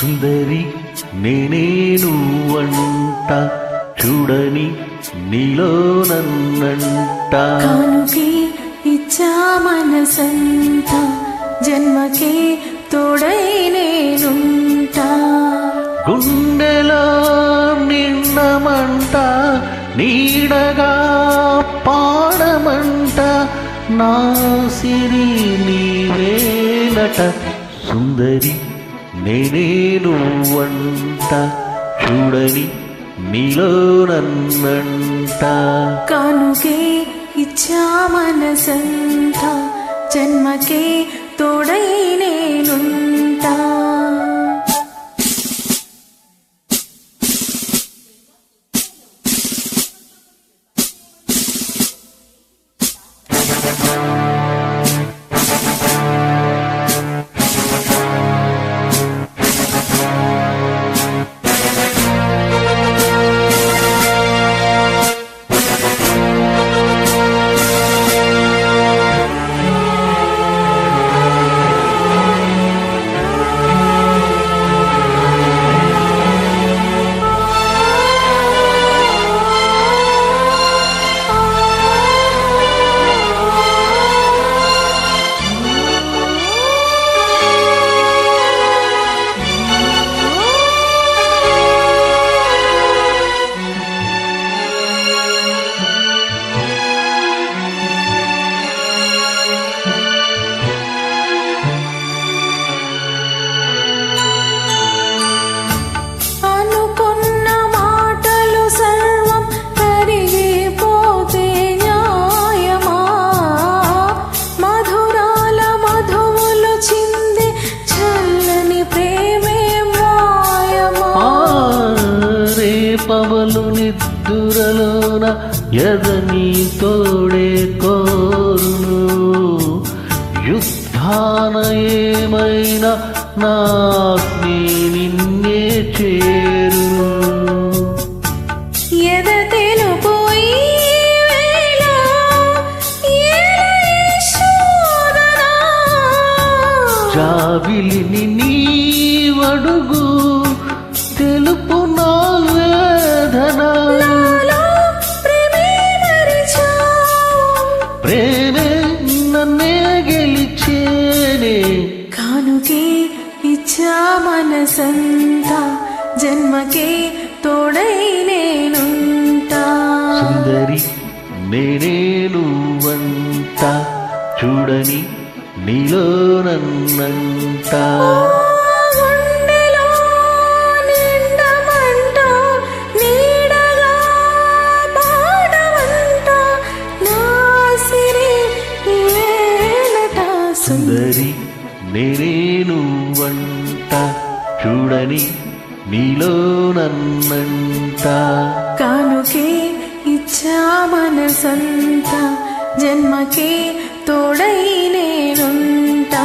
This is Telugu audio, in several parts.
సుందరి నేనే నువ్వంట చూడని నీలో నన్నంట. ఇచ్చా మనసంత జన్మకే తోడై నేనుంటా. గుండెలో నిన్నమంట నీడగా పాడమంట నా సిరి నీవేనట సుందరి నేనే నువ్వంట చూడని నీలో నన్నంట. కానుకే ఇచ్చా మనసంత జన్మకే తోడై నేనుంట. ఎదని తోడే కోరును యుద్ధాన ఏమైనా నాగ్ని నిన్నే చేరును ఎద తెలుపు ఈ వేళ ఏలై శోధన. జాబిలిని నీవడుగు చూడని నీలో నన్నంట గుండెలో నిండమంట, నీడగా పాడమంట, నా సిరి నీవేనట సుందరి. సుందరి నేనే నువ్వంట చూడని నీలో నన్నంట కానుకే ఇచ్చా మనసంత జన్మకే తోడై నేనుంటా.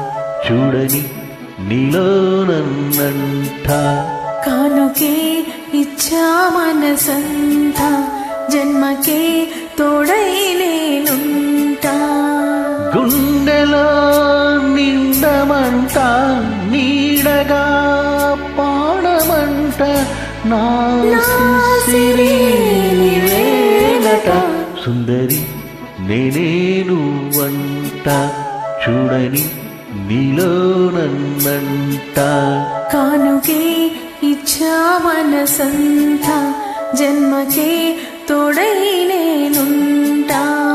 చూడని నీలో నన్నంట. కానుకే ఇచ్చా మనసంతా జన్మకే తోడై నేనుంటా. గుండెలో నిండమంట నీడగా పాడమంట నా సిరి నీవేనట సుందరి నేనేను వంట చూడని నీలో నన్నంట. కానుకే ఇచ్చా మనసంతా జన్మకే తోడై నేనుంటా.